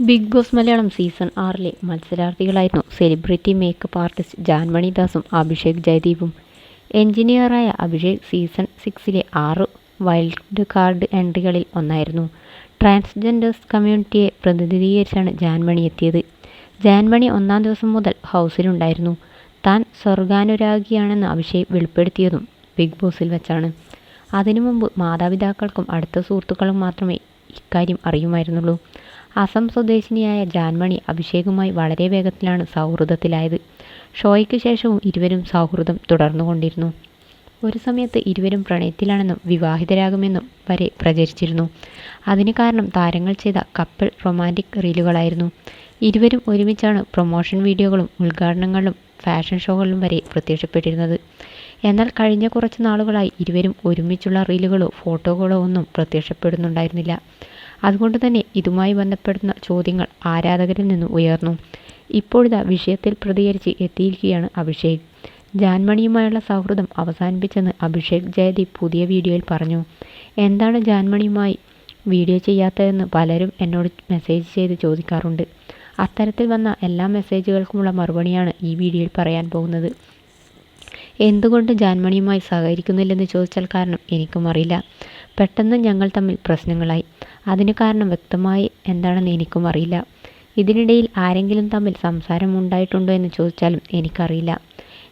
Big boss Malayalam season ആറിലെ മത്സരാർത്ഥികളായിരുന്നു celebrity makeup artist Janmani ദാസും അഭിഷേക് ജയദീപും. എഞ്ചിനീയറായ അഭിഷേക് സീസൺ സിക്സിലെ ആറ് വൈൽഡ് കാർഡ് എൻട്രികളിൽ ഒന്നായിരുന്നു. ട്രാൻസ്ജെൻഡേഴ്സ് കമ്മ്യൂണിറ്റിയെ പ്രതിനിധീകരിച്ചാണ് ജാൻമണി എത്തിയത്. ജാൻമണി ഒന്നാം ദിവസം മുതൽ ഹൗസിലുണ്ടായിരുന്നു. താൻ സ്വർഗാനുരാഗിയാണെന്ന് അഭിഷേക് വെളിപ്പെടുത്തിയതും ബിഗ് ബോസിൽ വെച്ചാണ്. അതിനു മുമ്പ് മാതാപിതാക്കൾക്കും അടുത്ത സുഹൃത്തുക്കളും മാത്രമേ ഇക്കാര്യം അറിയുമായിരുന്നുള്ളൂ. അസം സ്വദേശിനിയായ ജാൻമണി അഭിഷേകുമായി വളരെ വേഗത്തിലാണ് സൗഹൃദത്തിലായത്. ഷോയ്ക്ക് ശേഷവും ഇരുവരും സൗഹൃദം തുടർന്നുകൊണ്ടിരുന്നു. ഒരു സമയത്ത് ഇരുവരും പ്രണയത്തിലാണെന്നും വിവാഹിതരാകുമെന്നും വരെ പ്രചരിച്ചിരുന്നു. അതിന് കാരണം താരങ്ങൾ ചെയ്ത കപ്പിൾ റൊമാന്റിക് റീലുകളായിരുന്നു. ഇരുവരും ഒരുമിച്ചാണ് പ്രൊമോഷൻ വീഡിയോകളും ഉദ്ഘാടനങ്ങളിലും ഫാഷൻ ഷോകളിലും വരെ പ്രത്യക്ഷപ്പെട്ടിരുന്നത്. എന്നാൽ കഴിഞ്ഞ കുറച്ച് നാളുകളായി ഇരുവരും ഒരുമിച്ചുള്ള റീലുകളോ ഫോട്ടോകളോ ഒന്നും പ്രത്യക്ഷപ്പെടുന്നുണ്ടായിരുന്നില്ല. അതുകൊണ്ട് തന്നെ ഇതുമായി ബന്ധപ്പെടുന്ന ചോദ്യങ്ങൾ ആരാധകരിൽ നിന്ന് ഉയർന്നു. ഇപ്പോഴിതാ വിഷയത്തിൽ പ്രതികരിച്ച് എത്തിയിരിക്കുകയാണ് അഭിഷേക്. ജാൻമണിയുമായുള്ള സൗഹൃദം അവസാനിപ്പിച്ചെന്ന് അഭിഷേക് ജയദീപ് പുതിയ വീഡിയോയിൽ പറഞ്ഞു. എന്താണ് ജാൻമണിയുമായി വീഡിയോ ചെയ്യാത്തതെന്ന് പലരും എന്നോട് മെസ്സേജ് ചെയ്ത് ചോദിക്കാറുണ്ട്. അത്തരത്തിൽ വന്ന എല്ലാ മെസ്സേജുകൾക്കുമുള്ള മറുപടിയാണ് ഈ വീഡിയോയിൽ പറയാൻ പോകുന്നത്. എന്തുകൊണ്ട് ജാൻമണിയുമായി സഹകരിക്കുന്നില്ലെന്ന് ചോദിച്ചാൽ കാരണം എനിക്കും അറിയില്ല. പെട്ടെന്ന് ഞങ്ങൾ തമ്മിൽ പ്രശ്നങ്ങളായി. അതിന് കാരണം വ്യക്തമായി എന്താണെന്ന് എനിക്കും അറിയില്ല. ഇതിനിടയിൽ ആരെങ്കിലും തമ്മിൽ സംസാരം ഉണ്ടായിട്ടുണ്ടോ എന്ന് ചോദിച്ചാലും എനിക്കറിയില്ല.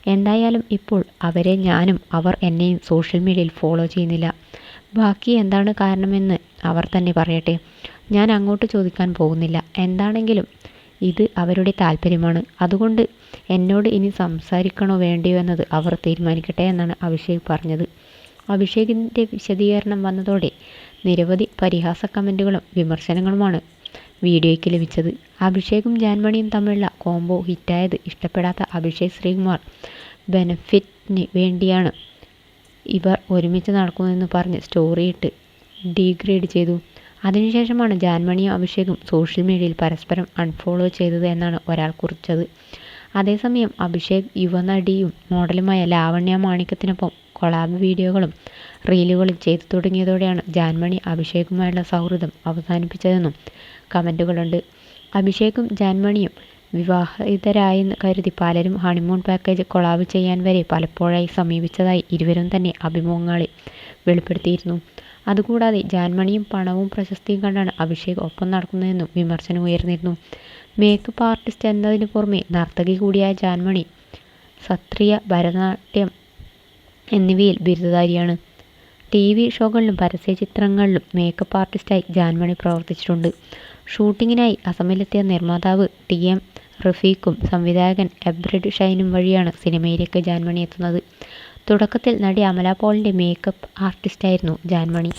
എന്തായാലും ഇപ്പോൾ അവരെ ഞാനും അവർ എന്നെയും സോഷ്യൽ മീഡിയയിൽ ഫോളോ ചെയ്യുന്നില്ല. ബാക്കി എന്താണ് കാരണമെന്ന് അവർ തന്നെ പറയട്ടെ. ഞാൻ അങ്ങോട്ട് ചോദിക്കാൻ പോകുന്നില്ല. എന്താണെങ്കിലും ഇത് അവരുടെ താല്പര്യമാണ്. അതുകൊണ്ട് എന്നോട് ഇനി സംസാരിക്കണോ വേണ്ടയോ എന്നത് അവർ തീരുമാനിക്കട്ടെ എന്നാണ് അഭിഷേക് പറഞ്ഞത്. അഭിഷേകിന്റെ വിശദീകരണം വന്നതോടെ നിരവധി പരിഹാസ കമന്റുകളും വിമർശനങ്ങളുമാണ് വീഡിയോയ്ക്ക് ലഭിച്ചത്. അഭിഷേകും ജാൻമണിയും തമ്മിലുള്ള കോംബോ ഹിറ്റായത് ഇഷ്ടപ്പെടാത്ത അഭിഷേക് ശ്രീകുമാർ ബെനഫിറ്റിന് വേണ്ടിയാണ് ഇവർ ഒരുമിച്ച് നടക്കുമെന്ന് പറഞ്ഞ് സ്റ്റോറിയിട്ട് ഡീഗ്രേഡ് ചെയ്തു. അതിനുശേഷമാണ് ജാൻമണിയും അഭിഷേകും സോഷ്യൽ മീഡിയയിൽ പരസ്പരം അൺഫോളോ ചെയ്തത് എന്നാണ് ഒരാൾ കുറിച്ചത്. അതേസമയം അഭിഷേക് യുവനടിയും മോഡലുമായ ലാവണ്യ മാണിക്കത്തിനൊപ്പം കൊളാബ് വീഡിയോകളും റീലുകളും ചെയ്തു തുടങ്ങിയതോടെയാണ് ജാൻമണി അഭിഷേകുമായുള്ള സൗഹൃദം അവസാനിപ്പിച്ചതെന്നും കമന്റുകളുണ്ട് അഭിഷേകും ജാൻമണിയും വിവാഹിതരായെന്ന് കരുതി പലരും ഹണിമൂൺ പാക്കേജ് കൊളാബ് ചെയ്യാൻ വരെ പലപ്പോഴായി സമീപിച്ചതായി ഇരുവരും തന്നെ അഭിമുഖങ്ങളിൽ വെളിപ്പെടുത്തിയിരുന്നു. അതുകൂടാതെ ജാൻമണിയും പണവും പ്രശസ്തിയും കണ്ടാണ് അഭിഷേക് ഒപ്പം നടക്കുന്നതെന്നും വിമർശനം ഉയർന്നിരുന്നു. മേക്കപ്പ് ആർട്ടിസ്റ്റ് എന്നതിന് പുറമെ നർത്തകി കൂടിയായ ജാൻമണി സത്രിയ ഭരതനാട്യം എന്നിവയിൽ ബിരുദധാരിയാണ്. ടി വി ഷോകളിലും പരസ്യ ചിത്രങ്ങളിലും മേക്കപ്പ് ആർട്ടിസ്റ്റായി ജാൻമണി പ്രവർത്തിച്ചിട്ടുണ്ട്. ഷൂട്ടിങ്ങിനായി അസമിലെത്തിയ നിർമ്മാതാവ് ടി എം റഫീഖും സംവിധായകൻ എബ്രഡ് ഷൈനും വഴിയാണ് സിനിമയിലേക്ക് ജാൻമണി എത്തുന്നത്. തുടക്കത്തിൽ നടി അമല പോളിന്റെ മേക്കപ്പ് ആർട്ടിസ്റ്റായിരുന്നു ജാൻമണി.